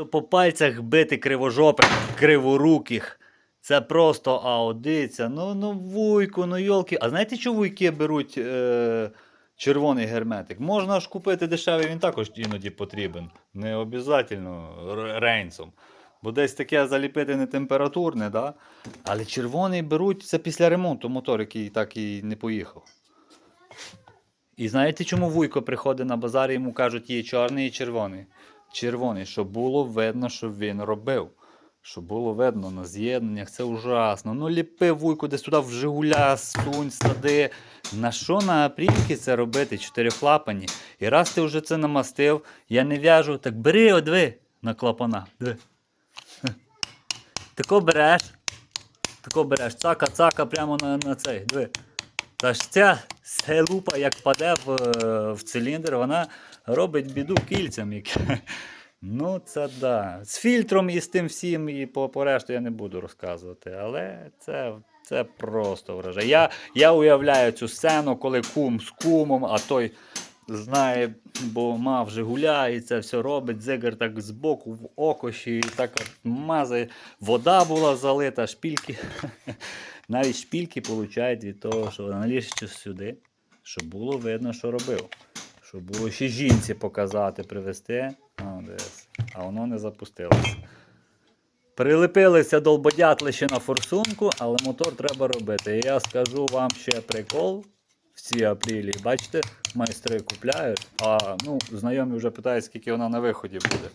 То по пальцях бити кривожопих, криворуких. Це просто аудиця. Ну, ну, вуйку, ну йолки. А знаєте, що вуйки беруть е, червоний герметик? Можна ж купити дешевий, він також іноді потрібен. Не обов'язково рейнсом. Бо десь таке заліпити не температурне, да? але червоний беруть це після ремонту мотор, який так і не поїхав. І знаєте, чому Вуйко приходить на базар і йому кажуть, є чорний і червоний? Червоний, щоб було видно, що він робив. Щоб було видно на з'єднаннях, це ужасно. Ну ліпи вуйку десь туди в Жигуля, сунь, сади. На що на апрільки це робити? Чотирьохлапані. І раз ти вже це намастив, я не в'яжу, так бери одви на клапана. Диви. Тако береш, тако береш, цака, цака прямо на, на цей. Диви. Та ж ця селупа, як паде в, в циліндр, вона робить біду кільцям. Які... Ну, це да. З фільтром і з тим всім, і по, по решту я не буду розказувати. Але це, це просто вражає. Я, я уявляю цю сцену, коли кум з кумом, а той знає, бо мав і це все робить. Зигар так збоку в окоші, так от мазає. Вода була залита, шпільки. Навіть шпільки получають від того, що щось сюди, щоб було видно, що робив. Щоб було ще жінці показати, привезти. А воно не запустилося. Прилепилися долбодятли ще на форсунку, але мотор треба робити. І я скажу вам ще прикол в цій апрілі. Бачите, майстри купляють, а ну, знайомі вже питають, скільки вона на виході буде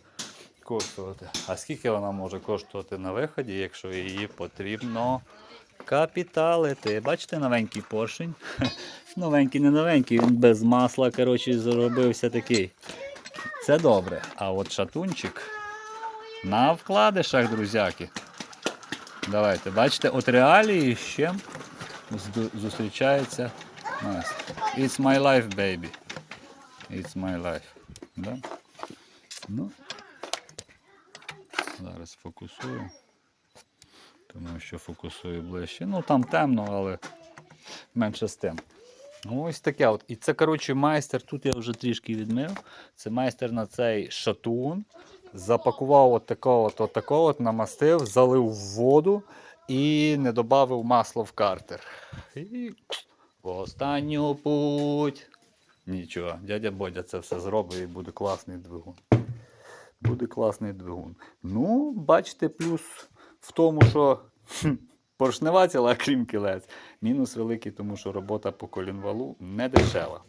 коштувати. А скільки вона може коштувати на виході, якщо її потрібно капіталити. Бачите, новенький поршень. Новенький, не новенький, він без масла, коротше, зробився такий. Це добре. А от шатунчик на вкладишах, друзяки. Давайте, бачите, от реалії зду- зустрічається. It's my life, baby. It's my life. Да? Ну, зараз фокусую. Тому що фокусую ближче. Ну там темно, але менше з тим. Ну, ось таке от. І це, коротше, майстер. Тут я вже трішки відмив. Це майстер на цей шатун. Запакував от такого от такого от, намастив, залив в воду і не додав масло в картер. І в останню путь. Нічого, дядя Бодя це все зробить і буде класний двигун. Буде класний двигун. Ну, бачите, плюс в тому, що поршнева ціла, крім кілець. Мінус великий, тому що робота по колінвалу не дешева.